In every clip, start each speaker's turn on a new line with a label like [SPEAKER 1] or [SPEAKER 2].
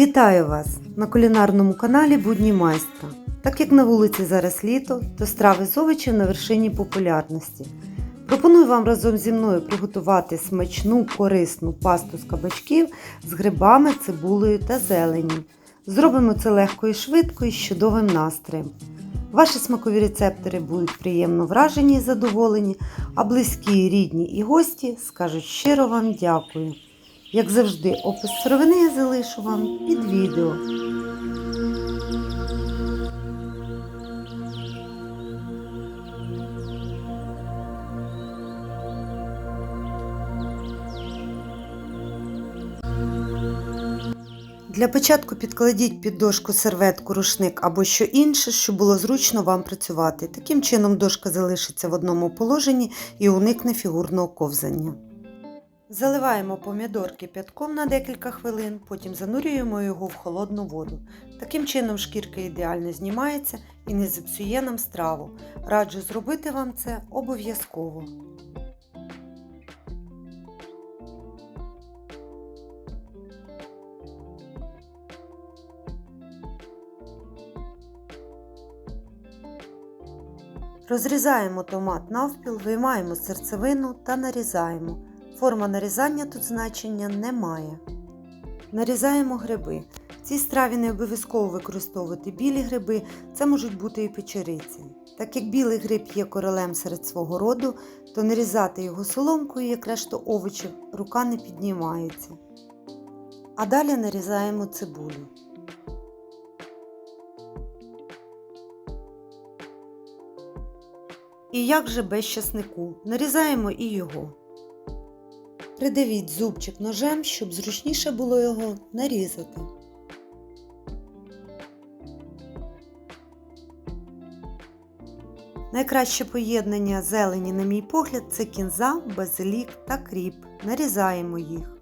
[SPEAKER 1] Вітаю вас на кулінарному каналі Будні майстра. Так як на вулиці зараз літо, то страви з овочів на вершині популярності. Пропоную вам разом зі мною приготувати смачну корисну пасту з кабачків з грибами, цибулею та зеленню. Зробимо це легко і швидко і з чудовим настроєм. Ваші смакові рецептори будуть приємно вражені і задоволені, а близькі, рідні і гості скажуть щиро вам дякую. Як завжди, опис сировини я залишу вам під відео. Для початку підкладіть під дошку серветку, рушник або що інше, щоб було зручно вам працювати. Таким чином дошка залишиться в одному положенні і уникне фігурного ковзання. Заливаємо помідор кип'ятком на декілька хвилин, потім занурюємо його в холодну воду. Таким чином шкірка ідеально знімається і не зіпсує нам страву. Раджу зробити вам це обов'язково. Розрізаємо томат навпіл, виймаємо серцевину та нарізаємо. Форма нарізання тут значення не має. Нарізаємо гриби. В цій страві не обов'язково використовувати білі гриби, це можуть бути і печериці. Так як білий гриб є королем серед свого роду, то нарізати його соломкою, як решту овочів, рука не піднімається. А далі нарізаємо цибулю. І як же без часнику? Нарізаємо і його. Придавіть зубчик ножем, щоб зручніше було його нарізати. Найкраще поєднання зелені, на мій погляд, це кінза, базилік та кріп. Нарізаємо їх.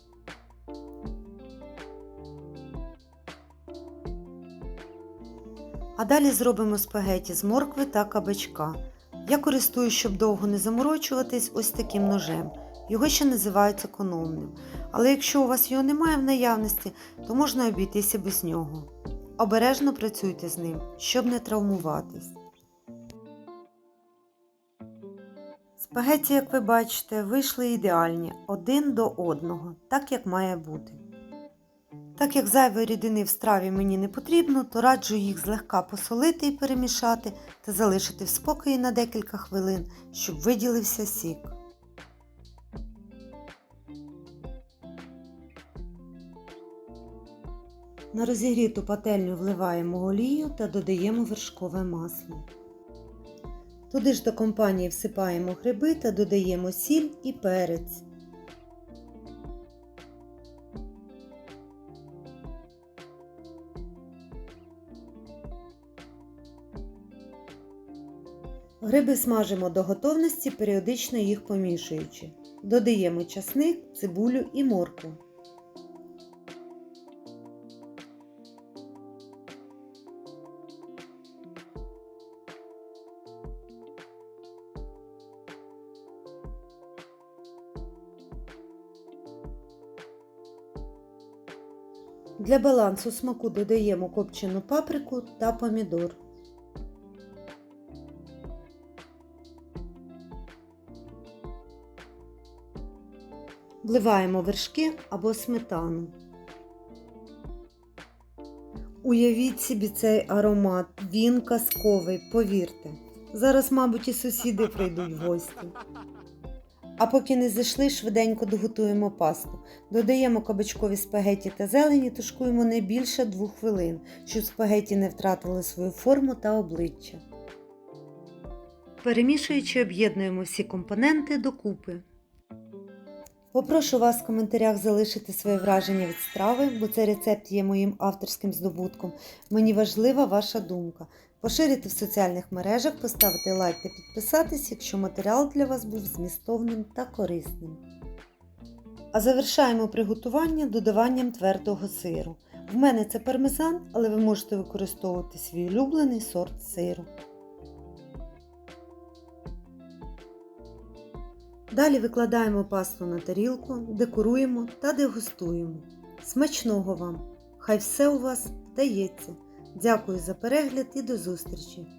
[SPEAKER 1] А далі зробимо спагеті з моркви та кабачка. Я користуюсь, щоб довго не заморочуватись, ось таким ножем. Його ще називають економним. Але якщо у вас його немає в наявності, то можна обійтися без нього. Обережно працюйте з ним, щоб не травмуватись. Спагеті, як ви бачите, вийшли ідеальні один до одного, так як має бути. Так як зайвої рідини в страві мені не потрібно, то раджу їх злегка посолити і перемішати та залишити в спокої на декілька хвилин, щоб виділився сік. На розігріту пательню вливаємо олію та додаємо вершкове масло. Туди ж до компанії всипаємо гриби та додаємо сіль і перець. Гриби смажимо до готовності, періодично їх помішуючи. Додаємо часник, цибулю і моркву. Для балансу смаку додаємо копчену паприку та помідор. Вливаємо вершки або сметану. Уявіть собі цей аромат, він казковий, повірте. Зараз, мабуть, і сусіди прийдуть в гості. А поки не зайшли, швиденько доготуємо пасту. Додаємо кабачкові спагеті та зелені, тушкуємо не більше 2 хвилин, щоб спагеті не втратили свою форму та обличчя. Перемішуючи, об'єднуємо всі компоненти докупи. Попрошу вас в коментарях залишити своє враження від страви, бо цей рецепт є моїм авторським здобутком. Мені важлива ваша думка. Поширити в соціальних мережах, поставити лайк та підписатись, якщо матеріал для вас був змістовним та корисним. А завершаємо приготування додаванням твердого сиру. В мене це пармезан, але ви можете використовувати свій улюблений сорт сиру. Далі викладаємо пасту на тарілку, декоруємо та дегустуємо. Смачного вам! Хай все у вас вдається. Дякую за перегляд і до зустрічі!